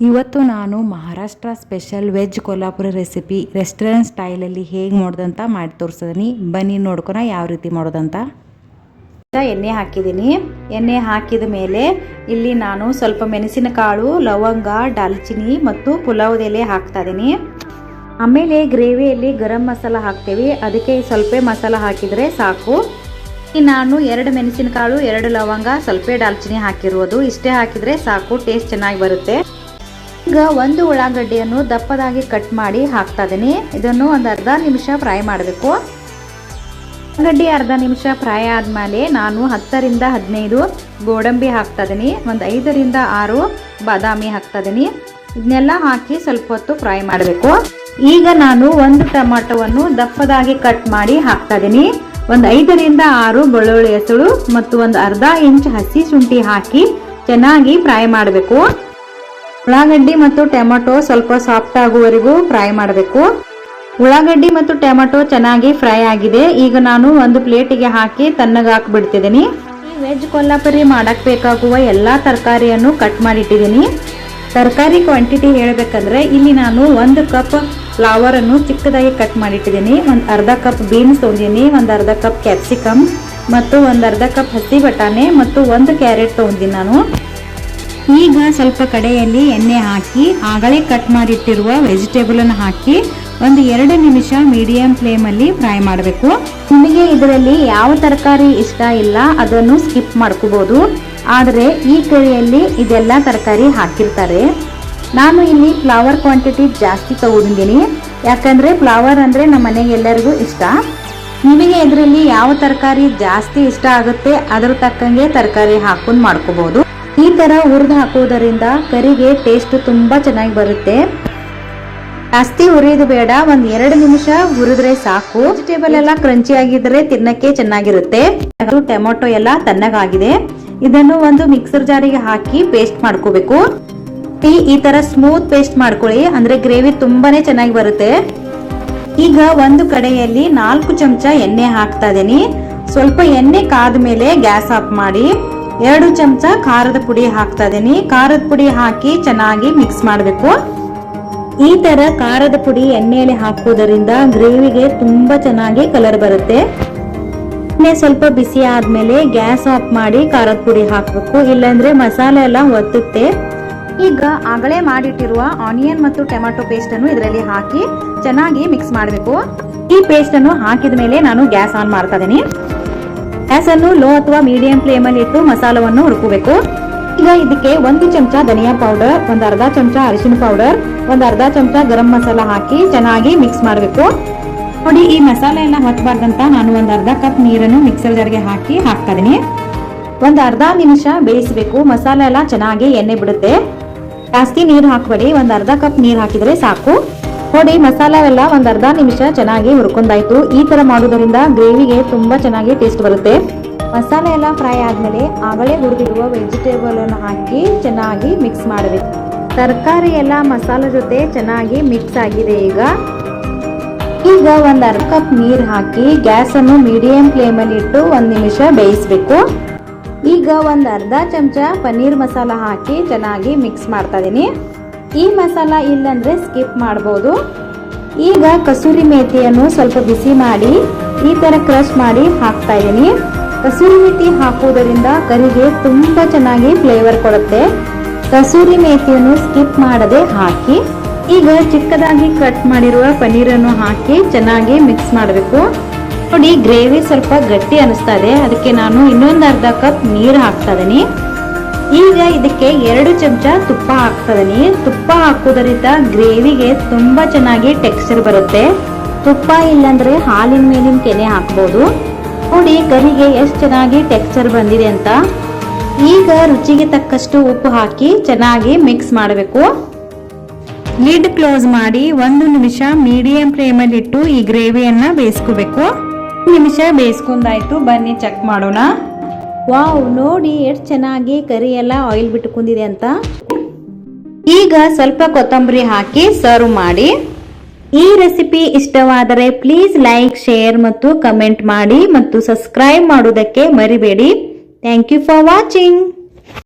ಇವತ್ತು ನಾನು Maharashtra special veg Kolhapur recipe restaurant ಸ್ಟೈಲಲ್ಲಿ ಹೇಗೆ ಮಾಡೋದಂತ ಮಾಡಿ ತೋರಿಸಿದೀನಿ. ಬನ್ನಿ ನೋಡ್ಕೊಣ ಯಾವ ರೀತಿ ಮಾಡೋದಂತ. ಎಣ್ಣೆ ಹಾಕಿದ್ದೀನಿ. ಎಣ್ಣೆ ಹಾಕಿದ ಮೇಲೆ ಇಲ್ಲಿ ನಾನು ಸ್ವಲ್ಪ ಮೆಣಸಿನಕಾಳು, ಲವಂಗ ದಾಲ್ಚಿನ್ನಿ ಮತ್ತು ಪುಲಾವ್ ಎಲೆ ಹಾಕ್ತಾ ಇದ್ದೀನಿ ಆಮೇಲೆ ಗ್ರೇವಿಯಲ್ಲಿ ಗರಂ ಮಸಾಲ ಹಾಕ್ತೇವೆ. ಅದಕ್ಕೆ ಸ್ವಲ್ಪ ಮಸಾಲ ಹಾಕಿದರೆ ಸಾಕು. ನಾನು ಎರಡು ಮೆಣಸಿನಕಾಳು, ಎರಡು ಲವಂಗ, ಸ್ವಲ್ಪ ದಾಲ್ಚಿನ್ನಿ ಹಾಕಿರುವುದು ಇಷ್ಟೇ ಹಾಕಿದರೆ ಸಾಕು, ಟೇಸ್ಟ್ ಚೆನ್ನಾಗಿ ಬರುತ್ತೆ. ಈಗ ಒಂದು ಉಳ್ಳಾಗಡ್ಡಿಯನ್ನು ದಪ್ಪದಾಗಿ ಕಟ್ ಮಾಡಿ ಹಾಕ್ತಾ ಇದ್ದೀನಿ ಇದನ್ನು ಒಂದು ಅರ್ಧ ನಿಮಿಷ ಫ್ರೈ ಮಾಡಬೇಕು. ಉಳ್ಳಾಗಡ್ಡಿ ಅರ್ಧ ನಿಮಿಷ ಫ್ರೈ ಆದಮೇಲೆ ನಾನು ಹತ್ತರಿಂದ ಹದಿನೈದು ಗೋಡಂಬಿ ಹಾಕ್ತಾ ಇದ್ದೀನಿ ಒಂದು ಐದರಿಂದ ಆರು ಬಾದಾಮಿ ಹಾಕ್ತಾ ಇದ್ದೀನಿ ಇದನ್ನೆಲ್ಲ ಹಾಕಿ ಸ್ವಲ್ಪ ಹೊತ್ತು ಫ್ರೈ ಮಾಡಬೇಕು. ಈಗ ನಾನು ಒಂದು ಟೊಮಾಟೊವನ್ನು ದಪ್ಪದಾಗಿ ಕಟ್ ಮಾಡಿ ಹಾಕ್ತಾ ಇದ್ದೀನಿ ಒಂದು ಐದರಿಂದ ಆರು ಬೆಳ್ಳುಳ್ಳಿ ಹೆಸರು ಮತ್ತು ಒಂದು ಅರ್ಧ ಇಂಚ್ ಹಸಿ ಶುಂಠಿ ಹಾಕಿ ಚೆನ್ನಾಗಿ ಫ್ರೈ ಮಾಡಬೇಕು. ಉಳ್ಳಾಗಡ್ಡಿ ಮತ್ತು ಟೊಮೆಟೊ ಸ್ವಲ್ಪ ಸಾಫ್ಟ್ ಆಗುವವರೆಗೂ ಫ್ರೈ ಮಾಡಬೇಕು. ಉಳ್ಳಾಗಡ್ಡಿ ಮತ್ತು ಟೊಮೆಟೊ ಚೆನ್ನಾಗಿ ಫ್ರೈ ಆಗಿದೆ. ಈಗ ನಾನು ಒಂದು ಪ್ಲೇಟಿಗೆ ಹಾಕಿ ತಣ್ಣಗೆ ಹಾಕಿಬಿಡ್ತಿದ್ದೀನಿ. ಈ ವೆಜ್ ಕೊಲ್ಲಾಪುರಿ ಮಾಡಕ್ಕೆ ಬೇಕಾಗುವ ಎಲ್ಲ ತರಕಾರಿಯನ್ನು ಕಟ್ ಮಾಡಿಟ್ಟಿದ್ದೀನಿ. ತರಕಾರಿ ಕ್ವಾಂಟಿಟಿ ಹೇಳಬೇಕಂದ್ರೆ ಇಲ್ಲಿ ನಾನು ಒಂದು ಕಪ್ ಫ್ಲವರ್ ಅನ್ನು ಚಿಕ್ಕದಾಗಿ ಕಟ್ ಮಾಡಿಟ್ಟಿದ್ದೀನಿ. ಒಂದು ಅರ್ಧ ಕಪ್ ಬೀನ್ಸ್ ತೊಗೊಂಡಿನಿ ಒಂದು ಅರ್ಧ ಕಪ್ ಕ್ಯಾಪ್ಸಿಕಮ್ ಮತ್ತು ಒಂದು ಅರ್ಧ ಕಪ್ ಹಸಿ ಬಟಾಣೆ ಮತ್ತು ಒಂದು ಕ್ಯಾರೆಟ್ ತೊಗೊಂಡಿನಿ ನಾನು. ಈಗ ಸ್ವಲ್ಪ ಕಡೆಯಲ್ಲಿ ಎಣ್ಣೆ ಹಾಕಿ, ಆಗಲೇ ಕಟ್ ಮಾಡಿಟ್ಟಿರುವ ವೆಜಿಟೇಬಲ್ ಅನ್ನು ಹಾಕಿ ಒಂದು ಎರಡು ನಿಮಿಷ ಮೀಡಿಯಂ ಫ್ಲೇಮಲ್ಲಿ ಫ್ರೈ ಮಾಡಬೇಕು. ನಿಮಗೆ ಇದರಲ್ಲಿ ಯಾವ ತರಕಾರಿ ಇಷ್ಟ ಇಲ್ಲ ಅದನ್ನು ಸ್ಕಿಪ್ ಮಾಡ್ಕೋಬಹುದು ಆದರೆ ಈ ಕರಿಯಲ್ಲಿ ಇದೆಲ್ಲ ತರಕಾರಿ ಹಾಕಿರ್ತಾರೆ. ನಾನು ಇಲ್ಲಿ ಫ್ಲವರ್ ಕ್ವಾಂಟಿಟಿ ಜಾಸ್ತಿ ತಗೊಂಡಿದ್ದೀನಿ. ಯಾಕಂದ್ರೆ ಫ್ಲವರ್ ಅಂದ್ರೆ ನಮ್ಮ ಮನೆಗೆ ಎಲ್ಲರಿಗೂ ಇಷ್ಟ. ನಿಮಗೆ ಇದರಲ್ಲಿ ಯಾವ ತರಕಾರಿ ಜಾಸ್ತಿ ಇಷ್ಟ ಆಗುತ್ತೆ, ಅದ್ರ ತಕ್ಕಂಗೆ ತರಕಾರಿ ಹಾಕೊಂಡು ಮಾಡ್ಕೋಬಹುದು ಈ ಥರ ಹುರಿದು ಹಾಕೋದರಿಂದ ಕರಿಗೆ ಟೇಸ್ಟ್ ತುಂಬ ಚೆನ್ನಾಗಿ ಬರುತ್ತೆ. ಜಾಸ್ತಿ ಹುರಿಯೋದು ಬೇಡ, ಒಂದ್ ಎರಡು ನಿಮಿಷ ಹುರಿದ್ರೆ ಸಾಕು. ವೆಜಿಟೇಬಲ್ ಎಲ್ಲ ಕ್ರಂಚಿ ಆಗಿದ್ರೆ ತಿನ್ನಕ್ಕೆ ಚೆನ್ನಾಗಿರುತ್ತೆ. ಅದು ಟೊಮೆಟೊ ಎಲ್ಲ ತಣ್ಣಗಾಗಿದೆ. ಇದನ್ನು ಒಂದು ಮಿಕ್ಸರ್ ಜಾರಿಗೆ ಹಾಕಿ ಪೇಸ್ಟ್ ಮಾಡ್ಕೋಬೇಕು. ಟೀ ಈ ತರ ಸ್ಮೂತ್ ಪೇಸ್ಟ್ ಮಾಡ್ಕೊಳ್ಳಿ, ಅಂದ್ರೆ ಗ್ರೇವಿ ತುಂಬಾನೇ ಚೆನ್ನಾಗಿ ಬರುತ್ತೆ. ಈಗ ಒಂದು ಕಡೆಯಲ್ಲಿ ನಾಲ್ಕು ಚಮಚ ಎಣ್ಣೆ ಹಾಕ್ತಾ ಇದೀನಿ ಸ್ವಲ್ಪ ಎಣ್ಣೆ ಕಾದ ಮೇಲೆ ಗ್ಯಾಸ್ ಆಫ್ ಮಾಡಿ. ಎರಡು ಚಮಚ ಖಾರದ ಪುಡಿ ಹಾಕ್ತಾ ಇದೀನಿ. ಖಾರದ ಪುಡಿ ಹಾಕಿ ಚೆನ್ನಾಗಿ ಮಿಕ್ಸ್ ಮಾಡಬೇಕು. ಈ ತರ ಖಾರದ ಪುಡಿ ಎಣ್ಣೆಯಲ್ಲಿ ಹಾಕೋದರಿಂದ ಗ್ರೇವಿಗೆ ತುಂಬಾ ಚೆನ್ನಾಗಿ ಕಲರ್ ಬರುತ್ತೆ. ಎಣ್ಣೆ ಸ್ವಲ್ಪ ಬಿಸಿ ಆದ್ಮೇಲೆ ಗ್ಯಾಸ್ ಆಫ್ ಮಾಡಿ ಖಾರದ ಪುಡಿ ಹಾಕಬೇಕು. ಇಲ್ಲಾಂದ್ರೆ ಮಸಾಲೆ ಎಲ್ಲ ಒತ್ತುತ್ತೆ. ಈಗ ಆಗಲೇ ಮಾಡಿಟ್ಟಿರುವ ಆನಿಯನ್ ಮತ್ತು ಟೊಮ್ಯಾಟೊ ಪೇಸ್ಟ್ ಅನ್ನು ಇದರಲ್ಲಿ ಹಾಕಿ ಚೆನ್ನಾಗಿ ಮಿಕ್ಸ್ ಮಾಡಬೇಕು. ಈ ಪೇಸ್ಟ್ ಅನ್ನು ಹಾಕಿದ ಮೇಲೆ ನಾನು ಗ್ಯಾಸ್ ಆನ್ ಮಾಡ್ತಾ ಇದ್ದೀನಿ ಗ್ಯಾಸ್ ಅನ್ನು ಲೋ ಅಥವಾ ಮೀಡಿಯಂ ಫ್ಲೇಮ್ ಅಲ್ಲಿ ಇಟ್ಟು ಮಸಾಲವನ್ನು ಹುಡುಕಬೇಕು ಈಗ ಇದಕ್ಕೆ ಒಂದು ಚಮಚ ಧನಿಯಾ ಪೌಡರ್ ಒಂದು ಅರ್ಧ ಚಮಚ ಅರಿಶಿನ ಪೌಡರ್ ಒಂದು ಅರ್ಧ ಚಮಚ ಗರಂ ಮಸಾಲ ಹಾಕಿ ಚೆನ್ನಾಗಿ ಮಿಕ್ಸ್ ಮಾಡಬೇಕು. ನೋಡಿ, ಈ ಮಸಾಲೆ ಎಲ್ಲ ಹೊತ್ತಬಾರ್ದಂತ ನಾನು ಒಂದು ಅರ್ಧ ಕಪ್ ನೀರನ್ನು ಮಿಕ್ಸರ್ ಜಾರ್ಗೆ ಹಾಕಿ ಹಾಕ್ತಾ ಇದೀನಿ ಒಂದು ಅರ್ಧ ನಿಮಿಷ ಬೇಯಿಸಬೇಕು. ಮಸಾಲೆ ಎಲ್ಲ ಚೆನ್ನಾಗಿ ಎಣ್ಣೆ ಬಿಡುತ್ತೆ. ಜಾಸ್ತಿ ನೀರು ಹಾಕಬೇಡಿ. ಒಂದು ಅರ್ಧ ಕಪ್ ನೀರು ಹಾಕಿದ್ರೆ ಸಾಕು. ನೋಡಿ ಮಸಾಲ ಎಲ್ಲ ಒಂದು ಅರ್ಧ ನಿಮಿಷ ಚೆನ್ನಾಗಿ ಹುರ್ಕೊಂಡಾಯ್ತು. ಈ ತರ ಮಾಡೋದರಿಂದ ಗ್ರೇವಿಗೆ ತುಂಬಾ ಚೆನ್ನಾಗಿ ಟೇಸ್ಟ್ ಬರುತ್ತೆ. ಮಸಾಲೆ ಎಲ್ಲ ಫ್ರೈ ಆದ್ಮೇಲೆ ಆಗಲೇ ಹುರಿದಿರುವ ವೆಜಿಟೇಬಲ್ ಅನ್ನು ಹಾಕಿ ಚೆನ್ನಾಗಿ ಮಿಕ್ಸ್ ಮಾಡಬೇಕು ತರಕಾರಿ ಎಲ್ಲ ಮಸಾಲೆ ಜೊತೆ ಚೆನ್ನಾಗಿ ಮಿಕ್ಸ್ ಆಗಿದೆ ಈಗ. ಈಗ ಒಂದು ಅರ್ಧ ಕಪ್ ನೀರು ಹಾಕಿ ಗ್ಯಾಸ್ ಅನ್ನು ಮೀಡಿಯಂ ಫ್ಲೇಮಲ್ಲಿ ಇಟ್ಟು ಒಂದು ನಿಮಿಷ ಬೇಯಿಸಬೇಕು. ಈಗ ಒಂದು ಅರ್ಧ ಚಮಚ ಪನ್ನೀರ್ ಮಸಾಲ ಹಾಕಿ ಚೆನ್ನಾಗಿ ಮಿಕ್ಸ್ ಮಾಡ್ತಾ ಇದೀನಿ ಈ ಮಸಾಲ ಇಲ್ಲಂದ್ರೆ ಸ್ಕಿಪ್ ಮಾಡ್ಬೋದು. ಈಗ ಕಸೂರಿ ಮೇಥಿಯನ್ನು ಸ್ವಲ್ಪ ಬಿಸಿ ಮಾಡಿ, ಈ ತರ ಕ್ರಶ್ ಮಾಡಿ ಹಾಕ್ತಾ ಇದ್ದೀನಿ. ಕಸೂರಿ ಮೇಥಿ ಹಾಕುವುದರಿಂದ ಕರಿಗೆ ತುಂಬಾ ಚೆನ್ನಾಗಿ ಫ್ಲೇವರ್ ಕೊಡುತ್ತೆ. ಕಸೂರಿ ಮೇಥಿಯನ್ನು ಸ್ಕಿಪ್ ಮಾಡದೆ ಹಾಕಿ, ಈಗ ಚಿಕ್ಕದಾಗಿ ಕಟ್ ಮಾಡಿರುವ ಪನ್ನೀರನ್ನು ಹಾಕಿ ಚೆನ್ನಾಗಿ ಮಿಕ್ಸ್ ಮಾಡಬೇಕು. ನೋಡಿ ಗ್ರೇವಿ ಸ್ವಲ್ಪ ಗಟ್ಟಿ ಅನಿಸ್ತಾ ಇದೆ. ಅದಕ್ಕೆ ನಾನು ಇನ್ನೊಂದು ಅರ್ಧ ಕಪ್ ನೀರು ಹಾಕ್ತಾ ಇದೀನಿ ಈಗ ಇದಕ್ಕೆ ಎರಡು ಚಮಚ ತುಪ್ಪ ಹಾಕ್ತಾ ಇದೀನಿ ತುಪ್ಪ ಹಾಕೋದ್ರಿಂದ ಗ್ರೇವಿಗೆ ತುಂಬಾ ಚೆನ್ನಾಗಿ ಟೆಕ್ಸ್ಚರ್ ಬರುತ್ತೆ. ತುಪ್ಪ ಇಲ್ಲಾಂದ್ರೆ ಹಾಲಿನ ಮೇಲಿನ ಕೆನೆ ಹಾಕ್ಬೋದು. ನೋಡಿ, ಕರಿಗೆ ಎಷ್ಟು ಚೆನ್ನಾಗಿ ಟೆಕ್ಸ್ಚರ್ ಬಂದಿದೆ ಅಂತ. ಈಗ ರುಚಿಗೆ ತಕ್ಕಷ್ಟು ಉಪ್ಪು ಹಾಕಿ ಚೆನ್ನಾಗಿ ಮಿಕ್ಸ್ ಮಾಡಬೇಕು. ಲಿಡ್ ಕ್ಲೋಸ್ ಮಾಡಿ ಒಂದು ನಿಮಿಷ ಮೀಡಿಯಂ ಫ್ಲೇಮಲ್ಲಿ ಇಟ್ಟು ಈ ಗ್ರೇವಿಯನ್ನ ಬೇಯಿಸ್ಕೋಬೇಕು. ನಿಮಿಷ ಬೇಯಿಸ್ಕೊಂಡಾಯ್ತು. ಬನ್ನಿ ಚೆಕ್ ಮಾಡೋಣ. ವಾವ್, ನೋಡಿ, ಎಷ್ಟು ಚೆನ್ನಾಗಿ ಕರಿ ಎಲ್ಲ ಆಯಿಲ್ ಬಿಟ್ಕೊಂಡಿದೆ ಅಂತ. ಈಗ ಸ್ವಲ್ಪ ಕೊತ್ತಂಬರಿ ಹಾಕಿ ಸರ್ವ್ ಮಾಡಿ. ಈ ರೆಸಿಪಿ ಇಷ್ಟವಾದರೆ ಪ್ಲೀಸ್ ಲೈಕ್ ಶೇರ್ ಮತ್ತು ಕಮೆಂಟ್ ಮಾಡಿ ಮತ್ತು ಸಬ್ಸ್ಕ್ರೈಬ್ ಮಾಡುವುದಕ್ಕೆ ಮರಿಬೇಡಿ. Thank you for watching